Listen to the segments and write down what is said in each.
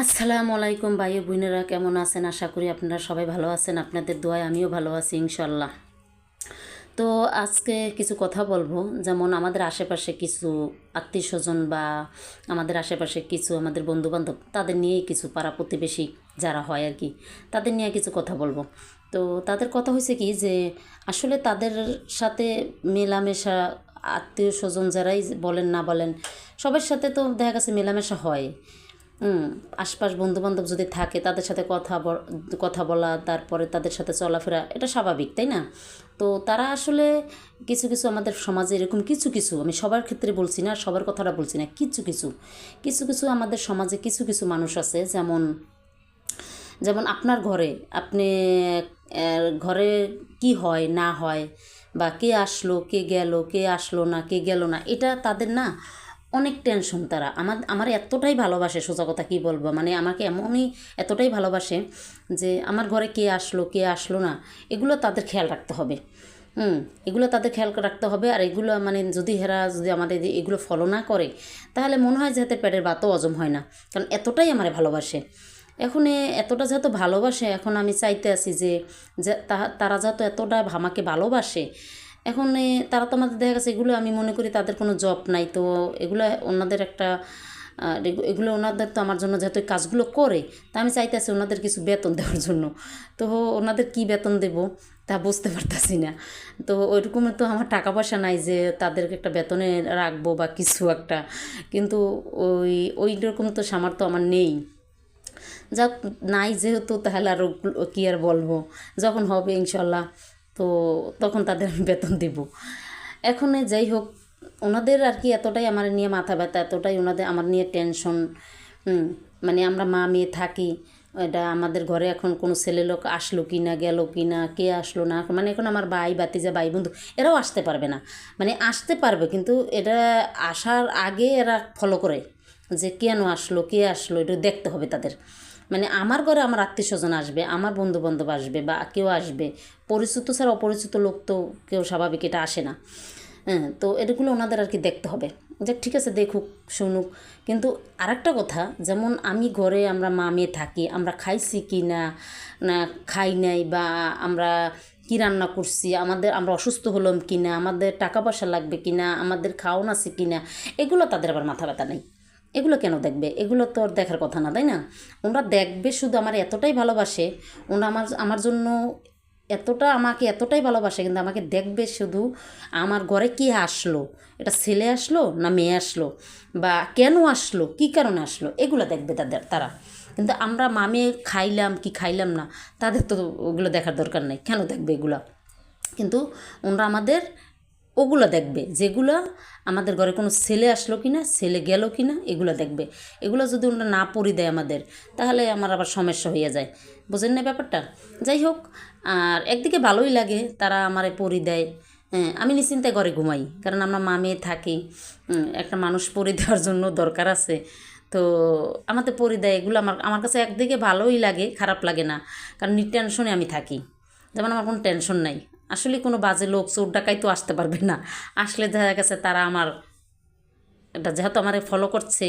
আসসালামু আলাইকুম ভাই বোনেরা, কেমন আছেন? আশা করি আপনারা সবাই ভালো আছেন। আপনাদের দোয়ায় আমিও ভালো আছি ইনশাল্লাহ তো আজকে কিছু কথা বলব। যেমন আমাদের আশেপাশে কিছু আত্মীয় স্বজন বা আমাদের আশেপাশে কিছু আমাদের বন্ধুবান্ধব, তাদের নিয়েই কিছু পাড়া প্রতিবেশী যারা হয় আর কি, তাদের নিয়ে কিছু কথা বলব। তো তাদের কথা হয়েছে কি যে, আসলে তাদের সাথে মেলামেশা আত্মীয় স্বজন যারাই বলেন না বলেন, সবার সাথে তো দেখা গেছে মেলামেশা হয়। আশপাশ বন্ধুবান্ধব যদি থাকে, তাদের সাথে কথা কথা বলা, তারপরে তাদের সাথে চলাফেরা, এটা স্বাভাবিক, তাই না? তো তারা আসলে কিছু কিছু আমাদের সমাজে এরকম কিছু কিছু, আমি সবার ক্ষেত্রে বলছি না, সবার কথাটা বলছি না, কিছু কিছু কিছু কিছু আমাদের সমাজে কিছু কিছু মানুষ আছে, যেমন যেমন আপনার ঘরে, আপনি ঘরে কি হয়, না হয়, বা কে আসলো, কে গেল, কে আসলো না, কে গেল না, এটা তাদের না অনেক টেনশন তারা। আমার আমার এতটাই ভালোবাসে, সোজা কথা কী বলব? মানে আমাকে এমনই এতটাই ভালোবাসে যে আমার ঘরে কে আসলো কে আসলো না, এগুলো তাদের খেয়াল রাখতে হবে। হুম, এগুলো তাদের খেয়াল রাখতে হবে আর এগুলো মানে যদি হেরা যদি আমাদের এগুলো ফলো না করে, তাহলে মনে হয় যে হাতে পেটের ভাতও হজম হয় না। কারণ এতটাই আমার ভালোবাসে। এখন এতটা যেহেতু ভালোবাসে, এখন আমি চাইতে আছি যে তারা যেহেতু এতটা আমাকে ভালোবাসে এখন তারা তো আমাদের, দেখা গেছে এগুলো আমি মনে করি তাদের কোনো জব নাই। তো এগুলো ওনাদের একটা এগুলো ওনাদের তো আমার জন্য যেহেতু কাজগুলো করে, তা আমি চাইতেছি ওনাদের কিছু বেতন দেওয়ার জন্য। তো ওনাদের কি বেতন দেব তা বুঝতে পারতাছি না। তো ওইরকম তো আমার টাকা পয়সা নাই যে তাদেরকে একটা বেতনে রাখব বা কিছু একটা। কিন্তু ওই ওই রকম তো সামর্থ্য আমার নেই। যাক, নাই যেহেতু তাহলে আর কী আর বলব? যখন হবে ইনশাল্লাহ। তো তখন তাদের আমি বেতন দিব। এখন যাই হোক, ওনাদের আর কি এতটাই আমার নিয়ে মাথা ব্যথা, এতটাই ওনাদের আমার নিয়ে টেনশন মানে আমরা মা মেয়ে থাকি, এটা আমাদের ঘরে এখন কোনো ছেলে লোক আসলো কি না, গেল কি না, কে আসলো না মানে এখন আমার ভাই বাতিজা ভাই বন্ধু, এরাও আসতে পারবে না। মানে আসতে পারবে, কিন্তু এটা আসার আগে এরা ফলো করে যে কেন আসলো, কে আসলো, এটা দেখতে হবে তাদের। মানে আমার ঘরে আমার আত্মীয় স্বজন আসবে, আমার বন্ধু বান্ধব আসবে বা কেউ আসবে, পরিচিত ছাড়া অপরিচিত লোক তো কেউ স্বাভাবিক এটা আসে না। হ্যাঁ তো এটাগুলো ওনাদের আর কি দেখতে হবে। যাক, ঠিক আছে, দেখুক, শুনুক। কিন্তু আরেকটা কথা, যেমন আমি ঘরে আমরা মা মেয়ে থাকি, আমরা খাইছি কি না না খাই নাই বা আমরা কি রান্না করছি, আমাদের আমরা অসুস্থ হলাম কি না, আমাদের টাকা পয়সা লাগবে কি না, আমাদের খাওয়ান আছে কি না, এগুলো তাদের আবার মাথা ব্যথা নেই। এগুলো কেন দেখবে? এগুলো তো দেখার কথা না, তাই না? ওনারা দেখবে শুধু আমার এতটাই ভালোবাসে ওনারা আমার আমার জন্য এতটা, আমাকে এতটাই ভালোবাসে, কিন্তু আমাকে দেখবে শুধু আমার ঘরে কি আসলো? এটা ছেলে আসলো না মেয়ে আসলো? বা কেন আসলো? কি কারণে আসলো? এগুলো দেখবে তাদের, তারা। কিন্তু আমরা মামে খাইলাম কি খাইলাম না, তাদের তো ওগুলো দেখার দরকার নেই। কেন দেখবে এগুলো? কিন্তু ওনারা আমাদের ওগুলো দেখবে, যেগুলো আমাদের ঘরে কোনো ছেলে আসলো কি না ছেলে গেল কি না এগুলো দেখবে। এগুলো যদি ওনারা না পরি দেয় আমাদের, তাহলে আমার আবার সমস্যা হয়ে যায়। বোঝেন না ব্যাপারটা? যাই হোক, আর একদিকে ভালোই লাগে তারা আমারে পরি দেয়। হ্যাঁ আমি নিশ্চিন্তায় ঘরে ঘুমাই, কারণ আমরা মা মেয়ে থাকি। একটা মানুষ পরি দেওয়ার জন্য দরকার আছে। তো আমাদের পরি দেয়, এগুলো আমার আমার কাছে একদিকে ভালোই লাগে, খারাপ লাগে না। কারণ টেনশনে আমি থাকি। যেমন আমার কোনো টেনশন নাই। আসলে কোনো বাজে লোক চোর ডাকাই তো আসতে পারবে না। আসলে দেখা গেছে তারা আমার এটা যেহেতু আমার ফলো করছে,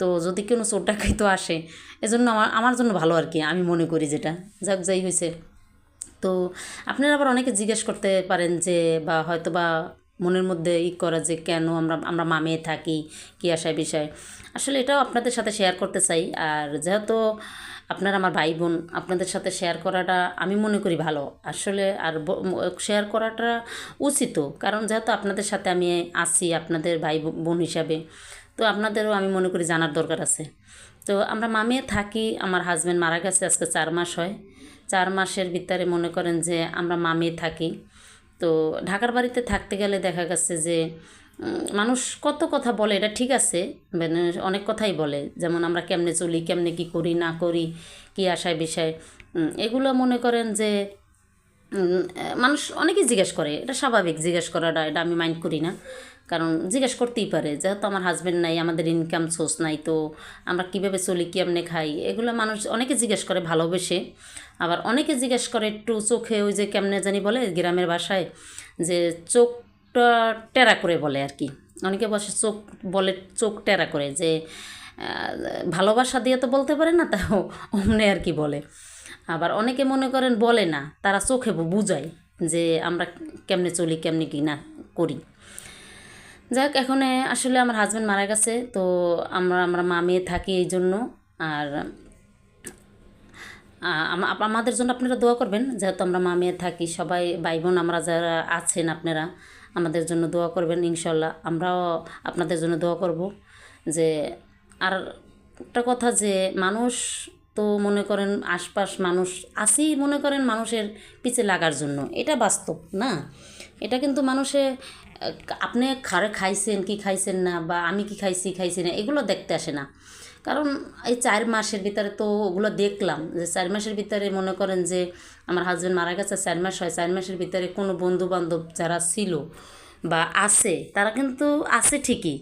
তো যদি কোনো চোর ডাকাই তো আসে, এজন্য আমার আমার জন্য ভালো আর কি, আমি মনে করি যেটা। যাক, যাই হয়েছে তো আপনারা আবার অনেকে জিজ্ঞেস করতে পারেন যে, বা হয়তো বা মনের মধ্যে ই করা যে, কেন আমরা আমরা মামে থাকি, কী আশায় বিষয়। আসলে এটাও আপনাদের সাথে শেয়ার করতে চাই। আর যেহেতু আপনারা আমার ভাই বোন আপনাদের সাথে শেয়ার করাটা আমি মনে করি ভালো। আসলে আর শেয়ার করাটা উচিত, কারণ যেহেতু আপনাদের সাথে আমি আছি, আপনাদের ভাই বোন হিসাবে, তো আপনাদেরও আমি মনে করি জানার দরকার আছে। তো আমরা মামে থাকি, আমার হাজব্যান্ড মারা গেছে, আজকে চার মাস হয়। চার মাসের ভিতরে মনে করেন যে আমরা মামে থাকি। তো ঢাকার বাড়িতে থাকতে গেলে দেখা গেছে যে মানুষ কত কথা বলে, এটা ঠিক আছে মানে অনেক কথাই বলে, যেমন আমরা কেমনে চলি, কেমনে কি করি, না করি, কি আশায় বিষয় এগুলো মনে করেন যে মানুষ অনেকেই জিজ্ঞেস করে, এটা স্বাভাবিক জিজ্ঞেস করাটা, এটা আমি মাইন্ড করি না, কারণ জিজ্ঞেস করতেই পারে, যেহেতু আমার হাজব্যান্ড নাই, আমাদের ইনকাম সোর্স নাই, তো আমরা কীভাবে চলি, কেমনে খাই, এগুলো মানুষ অনেকে জিজ্ঞেস করে ভালোবেসে, আবার অনেকে জিজ্ঞেস করে একটু চোখে ওই যে কেমনে জানি বলে, গ্রামের ভাষায় যে চোখটা টেরা করে বলে আর কি। অনেকে বসে চোখ, বলে চোখ টেরা করে যে ভালোবাসা দিয়ে তো বলতে পারে না, তাও অমনে আর কি বলে। আবার অনেকে মনে করেন বলে না, তারা চোখে বুঝায় যে, আমরা কেমনে চলি, কেমনে কি না করি। যাক, এখন আসলে আমার হাজব্যান্ড মারা গেছে, তো আমরা আমরা মা মেয়ে থাকি এই জন্য। আর আমাদের জন্য আপনারা দোয়া করবেন, যেহেতু আমরা মা মেয়ে থাকি, সবাই ভাই বোন আমরা যারা আছেন আপনারা আমাদের জন্য দোয়া করবেন, ইনশাল্লাহ। আমরাও আপনাদের জন্য দোয়া করব যে, আর একটা কথা যে, মানুষ তো মনে করেন আশপাশ মানুষ আসি মনে করেন মানুষের পিছে লাগার জন্য। এটা বাস্তব না। এটা কিন্তু মানুষে, আপনি খারে খাইছেন, কি খাইছেন না, বা আমি কি খাইছি খাইছি না, এগুলো দেখতে আসে না। কারণ এই চার মাসের ভিতরে তো ওগুলো দেখলাম যে চার মাসের ভিতরে মনে করেন যে আমার হাজব্যান্ড মারা গেছে, চার মাস হয়, চার মাসের ভিতরে কোনো বন্ধু বান্ধব যারা ছিল বা আছে, তারা কিন্তু আছে ঠিকই।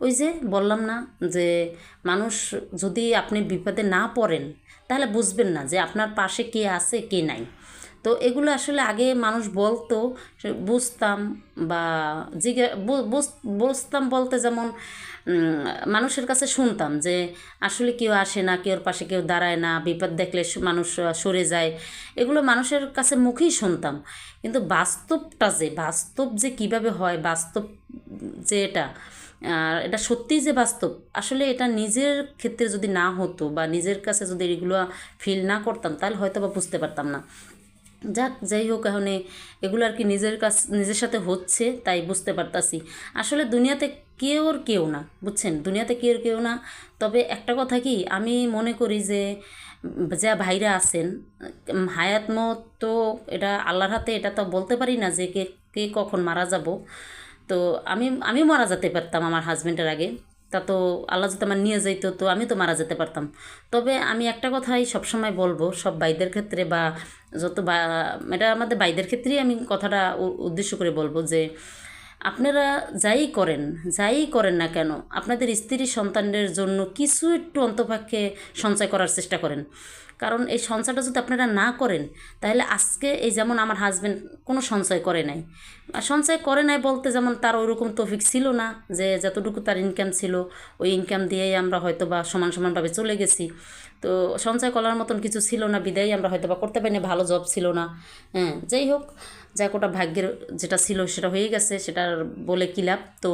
ওই যে বললাম না যে মানুষ যদি আপনি বিপদে না পড়েন, তাহলে বুঝবেন না যে আপনার পাশে কে আছে, কে নাই। তো এগুলো আসলে আগে মানুষ বলতো বুঝতাম বা জিজ্ঞে বুঝতাম বলতে যেমন মানুষের কাছে শুনতাম যে আসলে কেউ আসে না কেউর পাশে কেউ দাঁড়ায় না, বিপদ দেখলে মানুষ সরে যায়। এগুলো মানুষের কাছে মুখেই শুনতাম। কিন্তু বাস্তবটা যে, বাস্তব যে কীভাবে হয়, বাস্তব যে এটা, আর এটা সত্যিই যে বাস্তব, আসলে এটা নিজের ক্ষেত্রে যদি না হতো বা নিজের কাছে যদি এগুলো ফিল না করতাম, তাহলে হয়তো বা বুঝতে পারতাম না। যাক, যাই হোক, এখন এগুলো আর কি নিজের কাছ নিজের সাথে হচ্ছে, তাই বুঝতে পারতাছি। আসলে দুনিয়াতে কেউ কেউ না, বুঝছেন? দুনিয়াতে কেউ কেউ না। তবে একটা কথা কি, আমি মনে করি যে যা ভাইরা আছেন হায়াত তো এটা আল্লাহর হাতে, এটা তো বলতে পারি না যে কে কে কখন মারা যাব। তো আমি আমি মারা যেতে পারতাম আমার হাজব্যান্ডের আগে। তা তো আল্লাহ যদি আমার নিয়ে যাইতো, তো আমি তো মারা যেতে পারতাম। তবে আমি একটা কথাই সবসময় বলব, সব বাইদের ক্ষেত্রে বা যত বা, এটা আমাদের বাইদের ক্ষেত্রেই আমি কথাটা উদ্দেশ্য করে বলব যে আপনারা যাই করেন যাই করেন না কেন, আপনাদের স্ত্রী সন্তানের জন্য কিছু একটু অন্তপক্ষে সঞ্চয় করার চেষ্টা করেন। কারণ এই সঞ্চয়টা যদি আপনারা না করেন, তাহলে আজকে এই যেমন আমার হাজব্যান্ড কোনো সঞ্চয় করে নাই। সঞ্চয় করে নাই বলতে যেমন তার ওইরকম তৌফিক ছিল না, যে যতটুকু তার ইনকাম ছিল, ওই ইনকাম দিয়েই আমরা হয়তো বা সমান সমানভাবে চলে গেছি। তো সঞ্চয় করার মতন কিছু ছিল না, বিদায়ী আমরা হয়তো বা করতে পারিনি, ভালো জব ছিল না। হ্যাঁ যাই হোক যা কোটা ভাগ্যের যেটা ছিল সেটা হয়ে গেছে, সেটার বলে কী লাভ? তো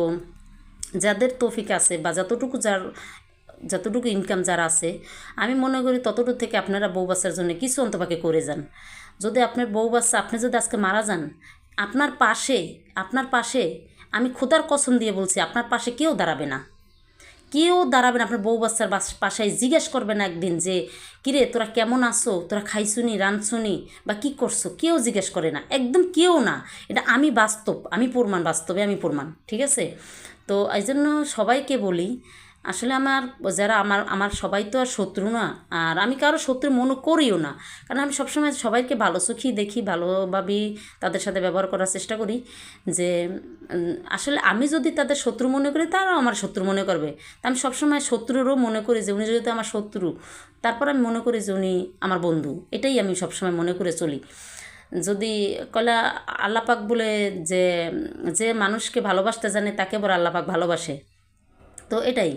যাদের তৌফিক আছে বা যতটুকু যার, যতটুকু ইনকাম যার আছে, আমি মনে করি ততটুকু থেকে আপনারা বউ বাচ্চার জন্য কিছু অন্তপাকে করে যান। যদি আপনার বউ বাচ্চা, আপনি যদি আজকে মারা যান, আপনার পাশে আপনার পাশে, আমি খোদার কসম দিয়ে বলছি, আপনার পাশে কেউ দাঁড়াবে না। কেউ দাঁড়াবেন আপনার বউ বাচ্চার পাশায় জিজ্ঞেস করবেন একদিন যে, কিরে, তোরা কেমন আছো? তোরা খাইছুনি রানছুনি বা কি করছ? কেউ জিজ্ঞেস করে না, একদম কেউ না। এটা আমি বাস্তব, আমি প্রমাণ, বাস্তবে আমি প্রমাণ, ঠিক আছে? তো এই জন্য সবাইকে বলি আসলে আমার যারা আমার আমার সবাই তো আর শত্রু না। আর আমি কারও শত্রু মনে করিও না। কারণ আমি সবসময় সবাইকে ভালো সুখী দেখি, ভালোভাবেই তাদের সাথে ব্যবহার করার চেষ্টা করি যে আসলে আমি যদি তাদের শত্রু মনে করি, তারাও আমার শত্রু মনে করবে। তা আমি সবসময় শত্রুরও মনে করি যে, উনি যেহেতু আমার শত্রু, তারপর আমি মনে করি যে, উনি আমার বন্ধু। এটাই আমি সবসময় মনে করে চলি। যদি কলা আল্লাপাক বলে যে যে মানুষকে ভালোবাসতে জানে, তাকে বড় আল্লাপাক ভালোবাসে। তো এটাই।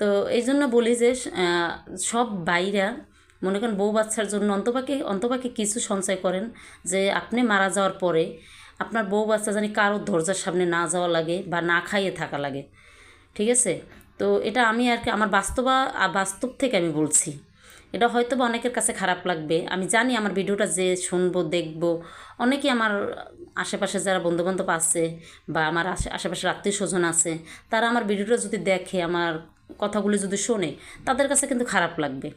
তো এই জন্য বলি যে সব বাইরা মনে করেন বউ বাচ্চার জন্য অন্তপাকে অন্তপাকে কিছু সঞ্চয় করেন যে আপনি মারা যাওয়ার পরে আপনার বউ বাচ্চা জানি কারও দরজার সামনে না যাওয়া লাগে বা না খাইয়ে থাকা লাগে। ঠিক আছে? তো এটা আমি আর কি, আমার বাস্তবা বাস্তব থেকে আমি বলছি। এটা হয়তো বা অনেকের কাছে খারাপ লাগবে। আমি জানি আমার ভিডিওটা যে শুনব, দেখব, অনেকেই আমার আশেপাশে যারা বন্ধুবান্ধব আছে বা আমার আশে আশেপাশের আত্মীয় স্বজন আছে, তারা আমার ভিডিওটা যদি দেখে, আমার কথাগুলি যদি শোনে, তাদের কাছে কিন্তু খারাপ লাগবে।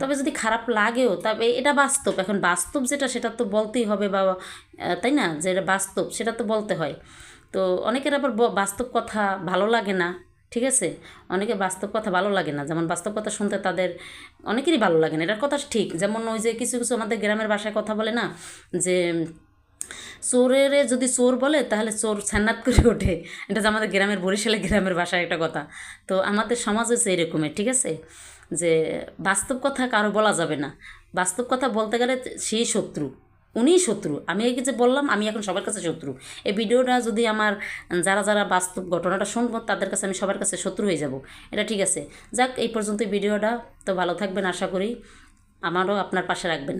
তবে যদি খারাপ লাগেও, তবে এটা বাস্তব। এখন বাস্তব যেটা, সেটা তো বলতেই হবে বা তাই না? যে এটা বাস্তব, সেটা তো বলতে হয়। তো অনেকের আবার বাস্তব কথা ভালো লাগে না। ঠিক আছে? অনেকে বাস্তব কথা ভালো লাগে না। যেমন বাস্তব কথা শুনতে তাদের অনেকেরই ভালো লাগে না। এটার কথা ঠিক। যেমন ওই যে কিছু কিছু আমাদের গ্রামের ভাষায় কথা বলে না যে, চোরের যদি চোর বলে, তাহলে চোর ছান্নাত করে ওঠে। এটা যে আমাদের গ্রামের বরিশালে গ্রামের ভাষায় একটা কথা। তো আমাদের সমাজ হচ্ছে এরকমের ঠিক আছে? যে বাস্তব কথা কারও বলা যাবে না। বাস্তব কথা বলতে গেলে সেই শত্রু। উনিই শত্রু। আমি এই যে বললাম, আমি এখন সবার কাছে শত্রু। এই ভিডিওটা যদি আমার, যারা যারা বাস্তব ঘটনাটা শুনব, তাদের কাছে আমি সবার কাছে শত্রু হয়ে যাব। এটা ঠিক আছে। যাক, এই পর্যন্ত ভিডিওটা। তো ভালো থাকবেন, আশা করি। আমারও আপনার পাশে রাখবেন।